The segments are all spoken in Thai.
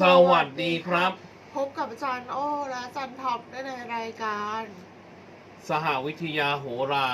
สวัสดีครับ พบกับอาจารย์โอ้และอาจารย์ท็อปได้ในรายการ สหวิทยาโหรา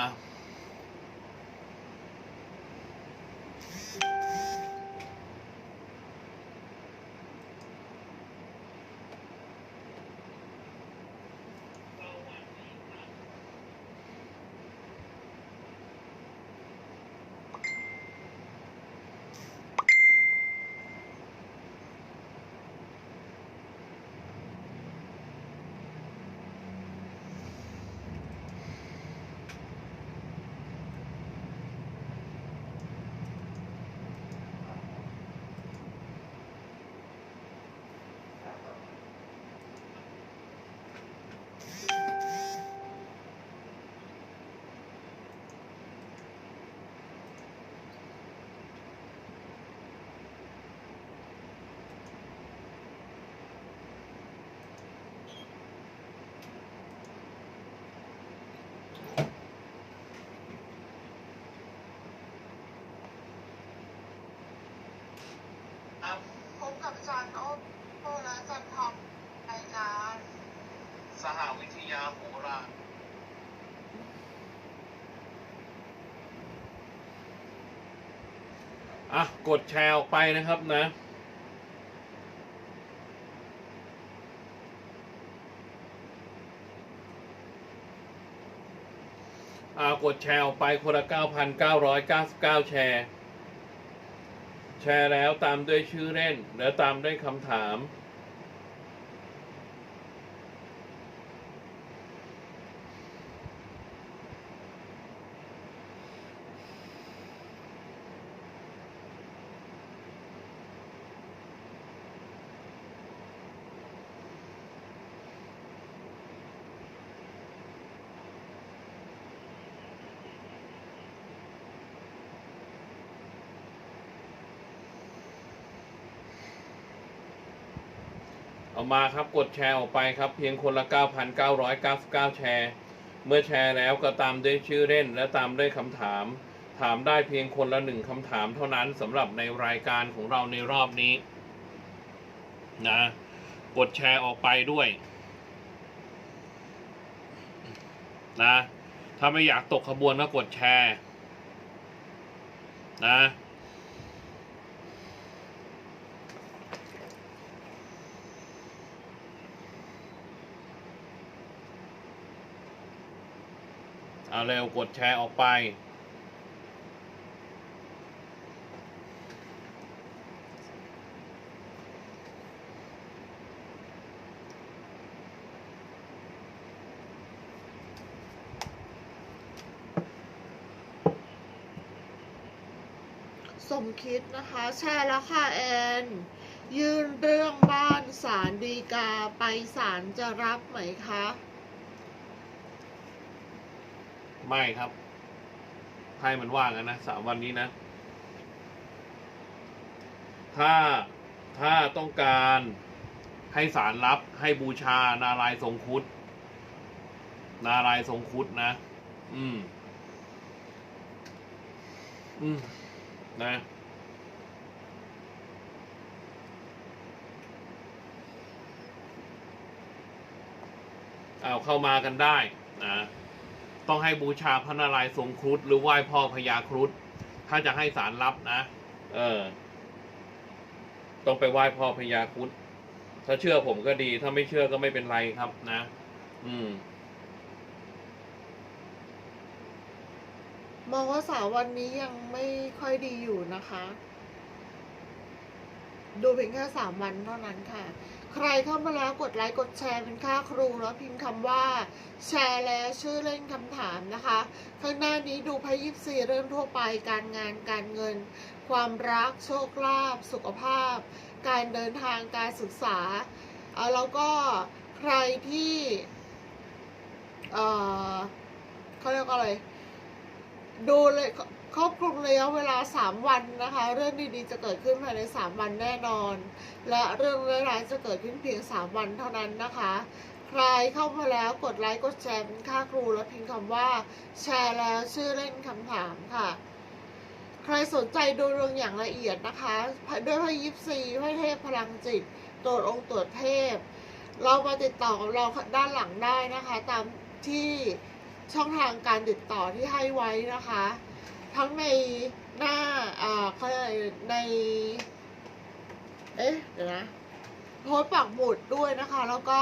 อาจารย์โอ้และอาจารย์ท็อปรายการสหวิทยาโหราอะ กดแชร์ออกไปนะครับนะ อ่ากดแชร์ออกไปคนละ 9,999 แชร์ แชร์แล้วตามด้วยชื่อเล่น และตามด้วยคำถาม เอามาครับกดแชร์ออกไปครับ เพียงคนละ 9,999 แชร์ เมื่อแชร์แล้วก็ตามด้วยชื่อเล่น และตามด้วยคำถาม ถามได้เพียงคนละหนึ่งคำถามเท่านั้นสำหรับในรายการของเราในรอบนี้นะกดแชร์ออกไปด้วยนะถ้าไม่อยากตกขบวนก็กดแชร์นะ เอาเร็วกดแชร์ออกไปสมคิดนะคะแชร์แล้วค่ะแอน ยื่นเรื่องบ้านศาลดีกาไปศาลจะรับไหมคะ ไม่ครับ ให้มันว่างกันนะสามวันนี้นะ ถ้าถ้าต้องการให้สารรับให้บูชา นารายทรงคุดนารายทรงคุดนะ อืม อืม นะ เอาเข้ามากันได้นะ ต้องให้บูชาพระนารายณ์ทรงครุฑหรือไหว้พ่อพญาครุฑถ้าจะให้สารรับนะ เออ ต้องไปไหว้พ่อพญาครุฑถ้าเชื่อผมก็ดี ถ้าไม่เชื่อก็ไม่เป็นไรครับนะ อืม มองว่าสาววันนี้ยังไม่ค่อยดีอยู่นะคะ ดูเพียงแค่สามวันเท่านั้นค่ะ ใครเข้ามาแล้วกดไลค์กดแชร์เป็นค่าครูแล้วพิมพ์คำว่า แชร์แล้วชื่อเล่นคำถามนะคะ ข้างหน้านี้ดูไพ่ยิปซีเรื่องทั่วไปการงานการเงิน ความรักโชคลาภสุขภาพ การเดินทางการศึกษาแล้วก็ใครที่เเขาเรียกว่าอะไรดูเลย ครอบคลุมระยะเวลา 3 วันนะคะ เรื่องดีๆจะเกิดขึ้นภายใน 3 วันแน่นอน และเรื่องร้ายๆจะเกิดขึ้นเพียง 3 วันเท่านั้นนะคะใครเข้ามาแล้วกดไลค์กดแชร์เป็นค่าครูแล้วพิมพ์คำว่า แชร์แล้วชื่อเล่นคำถามค่ะ ใครสนใจดูเรื่องอย่างละเอียดนะคะด้วยพยิปซีพระเทพพลังจิตตรวจองค์ตรวจเทพ เรามาติดต่อกับเราด้านหลังได้นะคะ ตามที่ช่องทางการติดต่อที่ให้ไว้นะคะ ทั้งในหน้าอ่าเขาเรียกอะไรใน เอ๊ะ เดี๋ยวนะโพสต์ปักหมุดด้วยนะคะ แล้วก็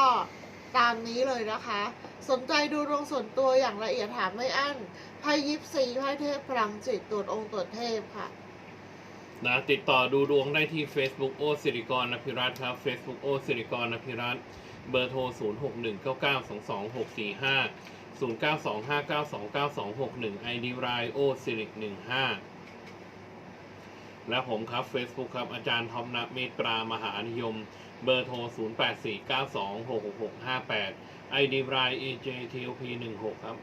ตามนี้เลยนะคะ สนใจดูดวงส่วนตัวอย่างละเอียดถามไม่อั้นไพ่ยิปซีไพ่เทพพลังจิตตรวจองค์ตรวจเทพค่ะ นะติดต่อดูดวงได้ที่ Facebook โอสิริกรนภิรัตน์ครับ Facebook โอสิริกรนภิรัตน์เบอร์โทร 0619922645 0 9 2 5 9 2 9 2 6 1 ID รายโอสิริ15 และผมครับ Facebook ครับ อาจารย์ทอมนักเมตรามหานิยม เบอร์โทร 0 8 4 9 2 6 6 6 5 8 ID ราย AJTOP 16 ครับ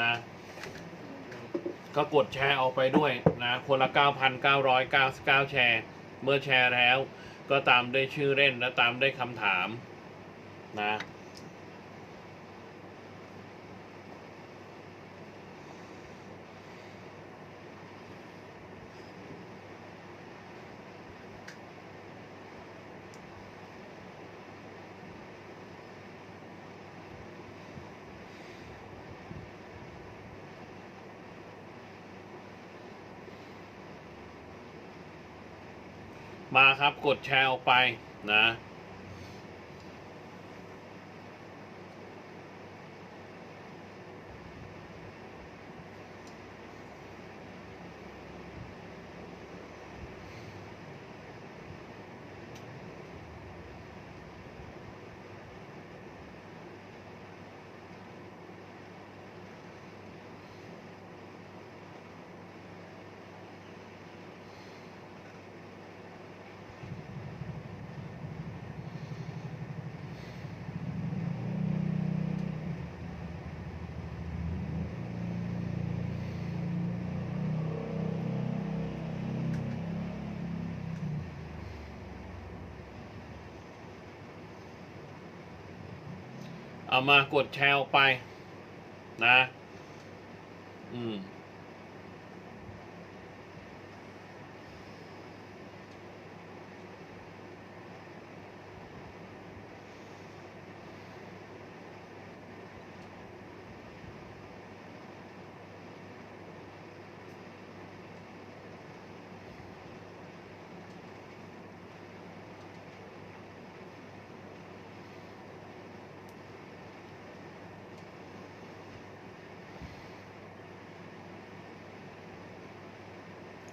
นะก็กดแชร์ออกไปด้วยนะ คนละ 9,999 แชร์ เมื่อแชร์แล้ว ก็ตามด้วยชื่อเล่นและตามด้วยคำถามนะ มาครับกดแชร์ออกไปนะ เอามากดแชร์ออกไปนะ อืม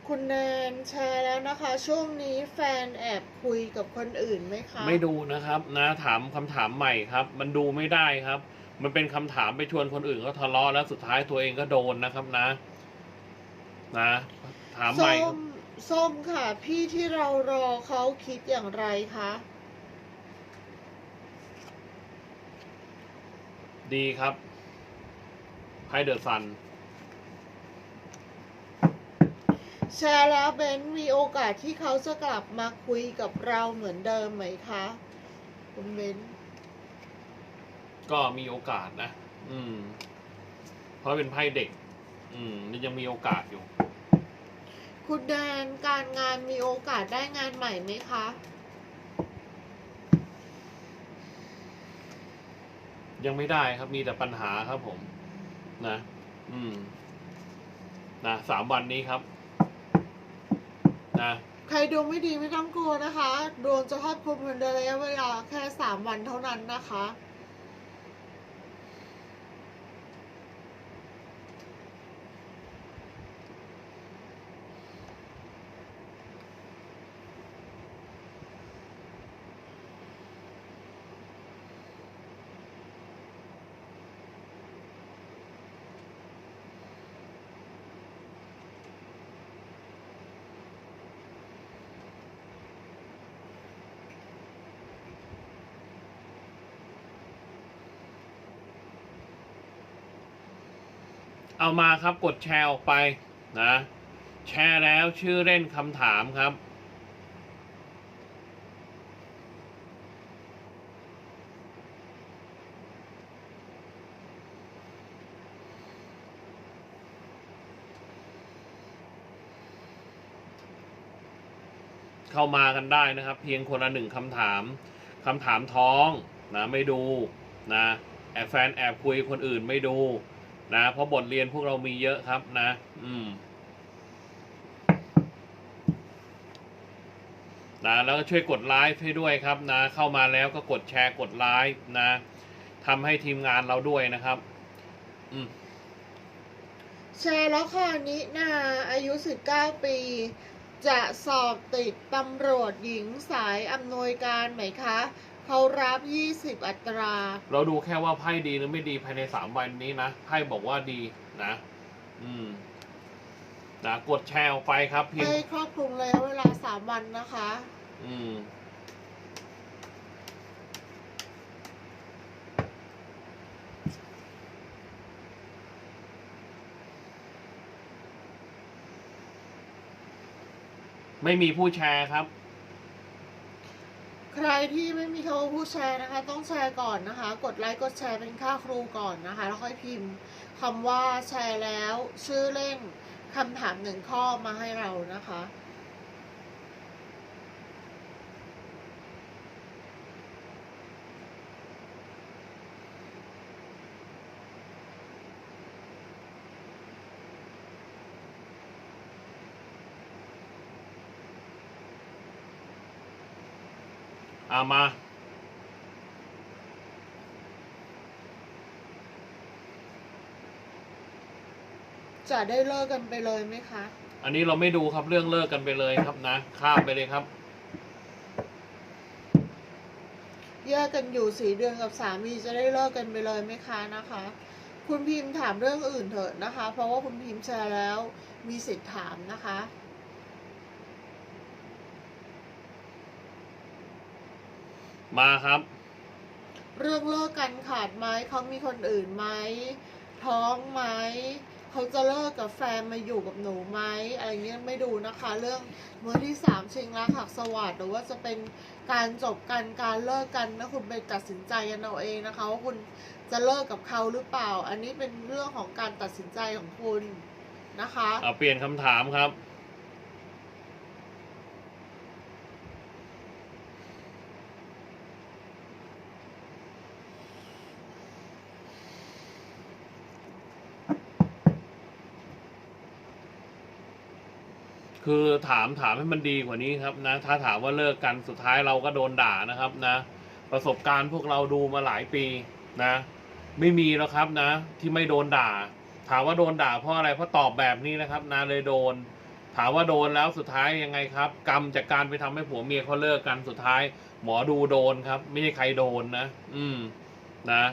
คุณแนนแชร์แล้วนะคะ ช่วงนี้แฟนแอบคุยกับคนอื่นไหมคะ ไม่ดูนะครับนะถามคำถามใหม่ครับ มันดูไม่ได้ครับ มันเป็นคำถามไปชวนคนอื่นเขาทะเลาะแล้วสุดท้ายตัวเองก็โดนนะครับนะ นะ ถามใหส้ม่มส้มค่ะ พี่ที่เรารอเขาคิดอย่างไรคะดีครับไพ่เดอะซัน แชร์แล้วเบนมีโอกาสที่เขาจะกลับมาคุยกับเราเหมือนเดิมไหมคะคุณเบนก็มีโอกาสนะ อืม เพราะเป็นไพ่เด็ก อืมนี่ยังมีโอกาสอยู่ คุณแดนการงานมีโอกาสได้งานใหม่ไหมคะ ยังไม่ได้ครับมีแต่ปัญหาครับผม นะ อืม นะสามวันนี้ครับ นะใครดวงไม่ดีไม่ต้องกลัวนะคะ ดวงจะครอบคลุมในระยะเวลาแค่สามวันเท่านั้นนะคะ เอามาครับกดแชร์ออกไปนะแชร์แล้วชื่อเล่นคำถามครับ เข้ามากันได้นะครับ เพียงคนละหนึ่งคำถามคำถามท้องนะไม่ดูนะแอบแฟนแอบคุยคนอื่นไม่ดู นะเพราะบทเรียนพวกเรามีเยอะครับนะ อืมนะแล้วก็ช่วยกดไลค์ให้ด้วยครับนะ เข้ามาแล้วก็กดแชร์กดไลค์นะทำให้ทีมงานเราด้วยนะครับ อืมแชร์แล้วค่ะนินาอายุ 19 ปี จะสอบติดตำรวจหญิงสายอำนวยการไหมคะ เขารับ 20 อัตรา เราดูแค่ว่าไพ่ดีหรือไม่ดีภายในสามวันนี้นะไพ่บอกว่าดีนะ อืมนะกดแชร์ออกไปครับเพียงให้ครอบคลุมระยะเวลา3วันนะคะ อืมไม่มีผู้แชร์ครับ ใครที่ไม่มีคำว่าผู้แชร์นะคะ ต้องแชร์ก่อนนะคะ กดไลค์กดแชร์เป็นค่าครูก่อนนะคะ แล้วค่อยพิมพ์คำว่าแชร์แล้ว ชื่อเล่นคำถามหนึ่งข้อมาให้เรานะคะ อามา จะได้เลิกกันไปเลยไหมคะ อันนี้เราไม่ดูครับเรื่องเลิกกันไปเลยครับนะข้ามไปเลยครับ แยกกันอยู่สี่เดือนกับสามีจะได้เลิกกันไปเลยไหมคะนะคะ คุณพิมพ์ถามเรื่องอื่นเถอะนะคะ เพราะว่าคุณพิมพ์แชร์แล้วมีสิทธิ์ถามนะคะ มาครับ เรื่องเลิกกันขาดไหมเขามีคนอื่นไหมท้องไหมเขาจะเลิกกับแฟนมาอยู่กับหนูไหมอะไรเงี้ยไม่ดูนะคะ เรื่องมือที่สามชิงรักหักสวัสดหรือว่าจะเป็นการจบกันการเลิกกันนะคุณไปตัดสินใจกันเอาเองนะคะว่าคุณจะเลิกกับเขาหรือเปล่า อันนี้เป็นเรื่องของการตัดสินใจของคุณนะคะเอาเปลี่ยนคำถามครับ คือถามถามให้มันดีกว่านี้ครับนะ ถ้าถามว่าเลิกกันสุดท้ายเราก็โดนด่านะครับนะ ประสบการณ์พวกเราดูมาหลายปีนะ ไม่มีแล้วครับนะ ที่ไม่โดนด่า ถามว่าโดนด่าเพราะอะไรเพราะตอบแบบนี้นะครับนะเลยโดน ถามว่าโดนแล้วสุดท้ายยังไงครับ กรรมจากการไปทำให้ผัวเมียเขาเลิกกันสุดท้าย หมอดูโดนครับ ไม่ใช่ใครโดนนะ อืมนะ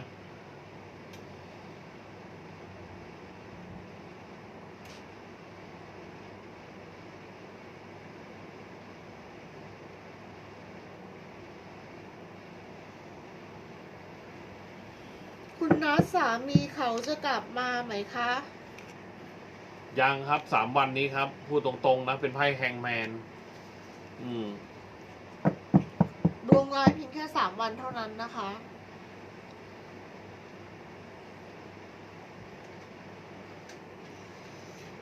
คุณนัทสามีเขาจะกลับมาไหมคะ ยังครับสามวันนี้ครับ พูดตรงๆนะ เป็นไพ่แฮงแมน อืม ดวงร้ายเพียงแค่สามวันเท่านั้นนะคะ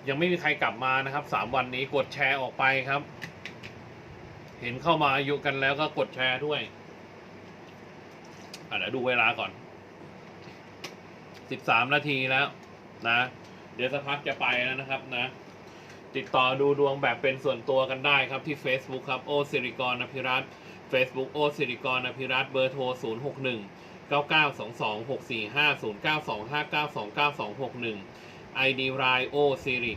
ยังไม่มีใครกลับมานะครับสามวันนี้กดแชร์ออกไปครับ เห็นเข้ามาอายุกันแล้วก็กดแชร์ด้วยอะเดี๋ยวดูเวลาก่อน สิบสามนาทีแล้วนะ เดี๋ยวสักพักจะไปแล้วนะครับนะ ติดต่อดูดวงแบบเป็นส่วนตัวกันได้ครับที่ Facebook ครับโอสิริกรอภิรัต Facebook โอสิริกรอภิรัตเบอร์โทร 0 6 1 9 9 2 2 6 4 5 0 9 2 5 9 2 9 2 6 1 ID รายโอสิริ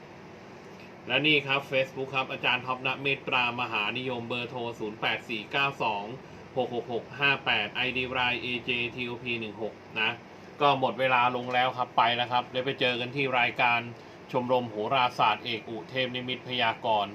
15 และนี่ครับ Facebook ครับ อาจารย์ท็อปนะเมตตรามหานิยมเบอร์โทร 0 8 4 9 2 6 6 6 5 8 ID ราย AJTOP 16 นะ ก็หมดเวลาลงแล้วครับไปแล้วครับเดี๋ยวไปเจอกันที่รายการชมรมโหราศาสตร์เอกอุเทพนิมิตพยากรณ์